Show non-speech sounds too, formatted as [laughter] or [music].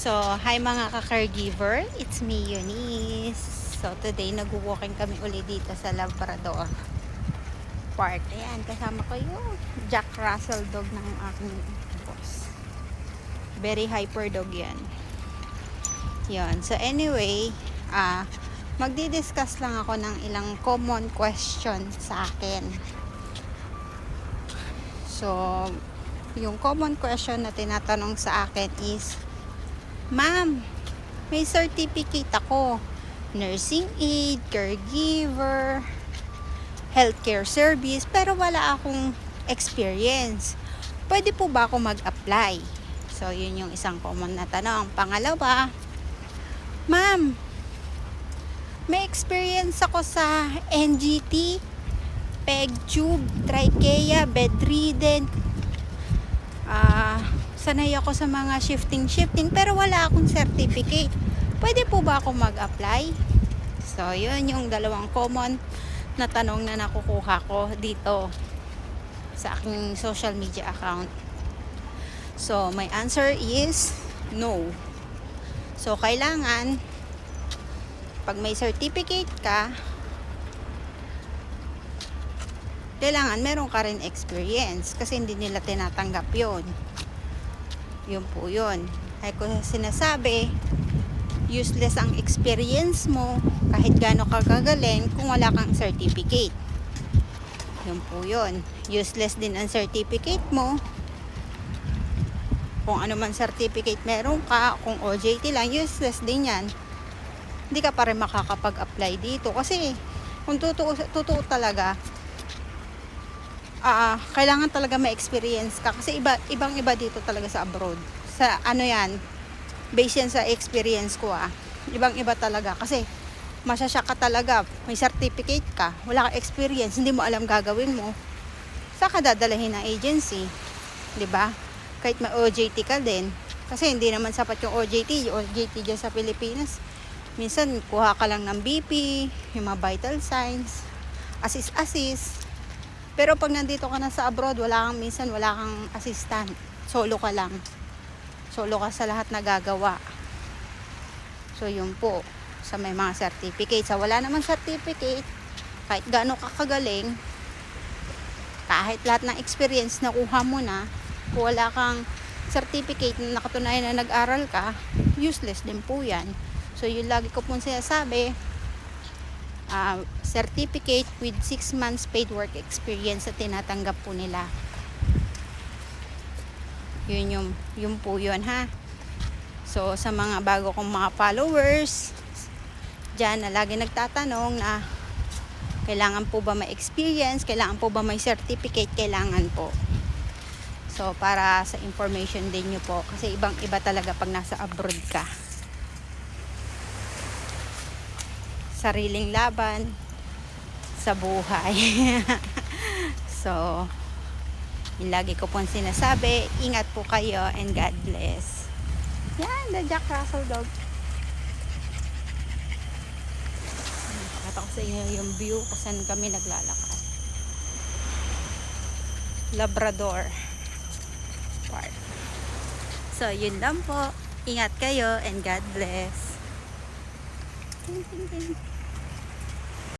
So, hi mga ka-caregiver. It's me, Eunice. So, today nag-walking kami uli dito sa Labrador Park. Ayan, kasama ko yung Jack Russell dog ng aking boss. Very hyper dog yan. Yan. So, anyway, ah, magdi-discuss lang ako ng ilang common question sa akin. So, yung common question na tinatanong sa akin is, Ma'am, may certificate ako. Nursing aid, caregiver, healthcare service, pero wala akong experience. Pwede po ba ako mag-apply? So, yun yung isang common na tanong. Pangalawa, Ma'am, may experience ako sa NGT, peg tube, trachea, bedridden, ah, sanay ako sa mga shifting-shifting pero wala akong certificate. Pwede po ba ako mag-apply? So, yun yung dalawang common na tanong na nakukuha ko dito sa aking social media account. So, my answer is no. So, kailangan pag may certificate ka, kailangan meron ka rin experience kasi hindi nila tinatanggap yon yun po yun. Ay kung sinasabi useless ang experience mo kahit gaano ka kagaling kung wala kang certificate. Yun po yun. Useless din ang certificate mo. Kung ano man certificate meron ka kung OJT lang useless din yan. Hindi ka pa rin makakapag-apply dito. Kasi kung totoo, totoo talaga ah kailangan talaga may experience ka. Kasi iba ibang iba dito talaga sa abroad. Sa ano yan based yan sa experience ko ah. Ibang iba talaga. Kasi masyasya ka talaga may certificate ka wala ka experience hindi mo alam gagawin mo. Sa ka dadalahin ng agency? Di ba? Kahit may OJT ka din. Kasi hindi naman sapat yung OJT yung OJT dyan sa Pilipinas minsan kuha ka lang ng BP yung mga vital signs assist assist pero pag nandito ka na sa abroad, wala kang minsan, wala kang assistant. Solo ka lang. Solo ka sa lahat na gagawa. So, yun po. Sa may mga certificate. Sa wala naman certificate, kahit gaano ka kagaling, kahit lahat ng experience na kuha mo na, kung wala kang certificate na nakatunayan na nag-aral ka, useless din po yan. So, yun lagi ko pong sinasabi, uh, certificate with 6 months paid work experience na tinatanggap po nila. Yun yung, yun po yun ha. So, sa mga bago kong mga followers, dyan na lagi nagtatanong na kailangan po ba may experience, kailangan po ba may certificate, kailangan po. So, para sa information din nyo po, kasi ibang iba talaga pag nasa abroad ka. Sariling laban sa buhay. [laughs] so, yung lagi ko pong sinasabi, ingat po kayo and God bless. Yan, the Jack Russell dog. Pakita ko sa inyo yung view kung saan kami naglalakad. Labrador Park. So, yun lang po. Ingat kayo and God bless. Ting, ting, ting.